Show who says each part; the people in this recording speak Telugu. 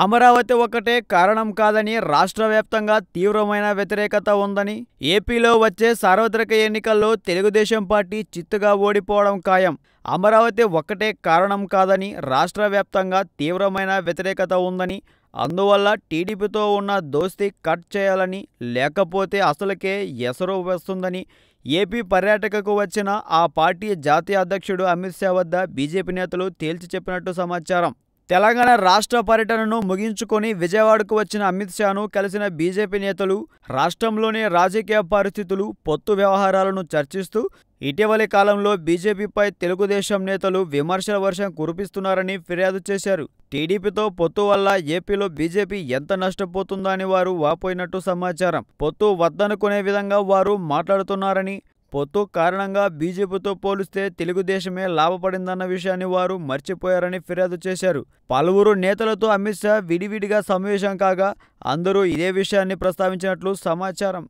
Speaker 1: అమరావతి ఒక్కటే కారణం కాదని రాష్ట్ర వ్యాప్తంగా తీవ్రమైన వ్యతిరేకత ఉందని ఏపీలో వచ్చే సార్వత్రిక ఎన్నికల్లో తెలుగుదేశం పార్టీ చిత్తుగా ఓడిపోవడం ఖాయం. అమరావతి ఒక్కటే కారణం కాదని రాష్ట్ర వ్యాప్తంగా తీవ్రమైన వ్యతిరేకత ఉందని అందువల్ల టీడీపీతో ఉన్న దోస్తీ కట్ చేయాలని లేకపోతే అసలుకే ఎసరు వస్తుందని ఏపీ పర్యాటకకు వచ్చిన ఆ పార్టీ జాతీయ అధ్యక్షుడు అమిత్ షా వద్ద బీజేపీ నేతలు తేల్చి చెప్పినట్టు సమాచారం. తెలంగాణ రాష్ట్ర పర్యటనను ముగించుకొని విజయవాడకు వచ్చిన అమిత్ షాను కలిసిన బీజేపీ నేతలు రాష్ట్రంలోని రాజకీయ పరిస్థితులు పొత్తు వ్యవహారాలను చర్చిస్తూ ఇటీవలి కాలంలో బీజేపీపై తెలుగుదేశం నేతలు విమర్శల వర్షం కురిపిస్తున్నారని ఫిర్యాదు చేశారు. టీడీపీతో పొత్తు వల్ల ఏపీలో బీజేపీ ఎంత నష్టపోతుందని వారు వాపోయినట్టు సమాచారం. పొత్తు వద్దనుకునే విధంగా వారు మాట్లాడుతున్నారని పొత్తు కారణంగా బీజేపీతో పోలిస్తే తెలుగుదేశమే లాభపడిందన్న విషయాన్ని వారు మర్చిపోయారని ఫిర్యాదు చేశారు. పలువురు నేతలతో అమిత్ షా విడివిడిగా సమావేశం కాగా అందరూ ఇదే విషయాన్ని ప్రస్తావించినట్లు సమాచారం.